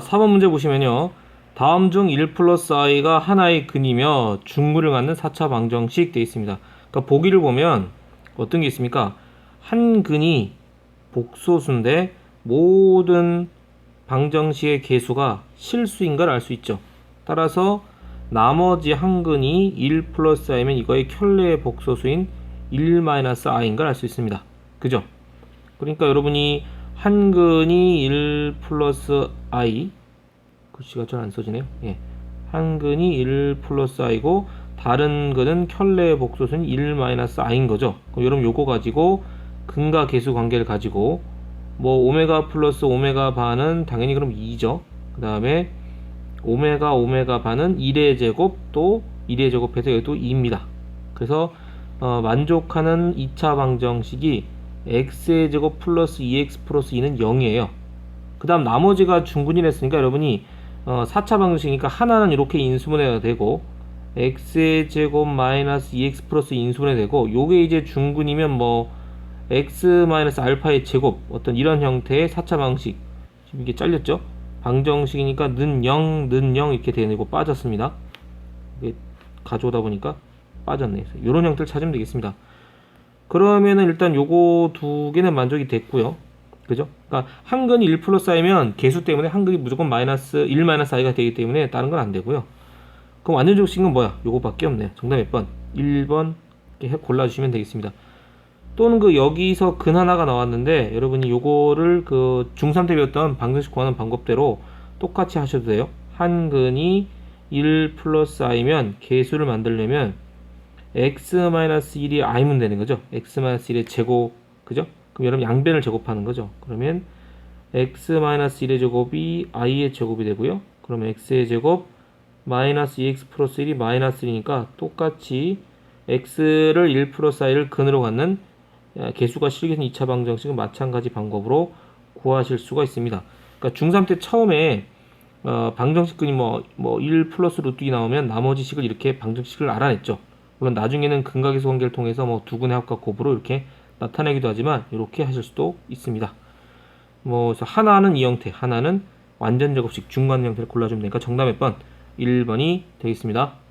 4번 문제 보시면요. 다음 중 1 플러스 i가 하나의 근이며 중물을 갖는 4차 방정식 되어 있습니다. 그러니까 보기를 보면 어떤 게 있습니까? 한 근이 복소수인데 모든 방정식의 개수가 실수인 걸 알 수 있죠. 따라서 나머지 한 근이 1 플러스 i면 이거의 켤레의 복소수인 1 마이너스 i인 걸 알 수 있습니다. 그죠? 그러니까 여러분이 한 근이 1 플러스 i 글씨가 잘 안 써지네요. 예. 한 근이 1 플러스 i고 다른 근은 켤레의 복소수는 1 마이너스 i인 거죠. 그럼 여러분 요거 가지고 근과 개수 관계를 가지고 뭐 오메가 플러스 오메가 반은 당연히 그럼 2죠. 그 다음에 오메가 오메가 반은 1의 제곱 또 1의 제곱해서 여기도 2입니다. 그래서 어, 만족하는 2차 방정식이 x의 제곱 플러스 2x 플러스 2는 0이에요. 그 다음 나머지가 중근이라 했으니까 여러분이 어, 4차 방정식이니까 하나는 이렇게 인수분해가 되고 x의 제곱 마이너스 2x 플러스 인수분해 되고 요게 이제 중근이면 뭐 x 마이너스 알파의 제곱 어떤 이런 형태의 4차 방식 지금 이게 잘렸죠? 방정식이니까 는 0, 는 0 이렇게 되고 빠졌습니다. 가져오다 보니까 빠졌네. 이런 형태를 찾으면 되겠습니다. 그러면은 일단 요거 두 개는 만족이 됐고요. 그죠? 그러니까 한 근이 1 플러스 i면 개수 때문에 한 근이 무조건 마이너스 1 마이너스 i가 되기 때문에 다른 건 안 되고요. 그럼 완전 적식은 뭐야? 요거밖에 없네. 정답 몇 번? 1번 이렇게 골라주시면 되겠습니다. 또는 그 여기서 근 하나가 나왔는데 여러분이 요거를 그 중3 때 배웠던 방정식 구하는 방법대로 똑같이 하셔도 돼요. 한 근이 1 플러스 i면 개수를 만들려면 x-1이 i면 되는 거죠. x-1의 제곱 그죠? 그럼 여러분 양변을 제곱하는 거죠. 그러면 x-1의 제곱이 i의 제곱이 되고요. 그러면 x의 제곱 마이너스 2x 플러스 1이 마이너스 1이니까 똑같이 x를 1 플러스 i를 근으로 갖는 개수가 실기된 2차 방정식은 마찬가지 방법으로 구하실 수가 있습니다. 그러니까 중3 때 처음에 어, 방정식 근이 뭐, 뭐, 1 플러스 루트 2 나오면 나머지 식을 이렇게 방정식을 알아냈죠. 물론 나중에는 근각에서 관계를 통해서 뭐 두근의 합과 곱으로 이렇게 나타내기도 하지만 이렇게 하실 수도 있습니다. 뭐 하나는 이 형태, 하나는 완전 제곱식 중간 형태를 골라주면 되니까 정답 몇 번? 1번이 되겠습니다.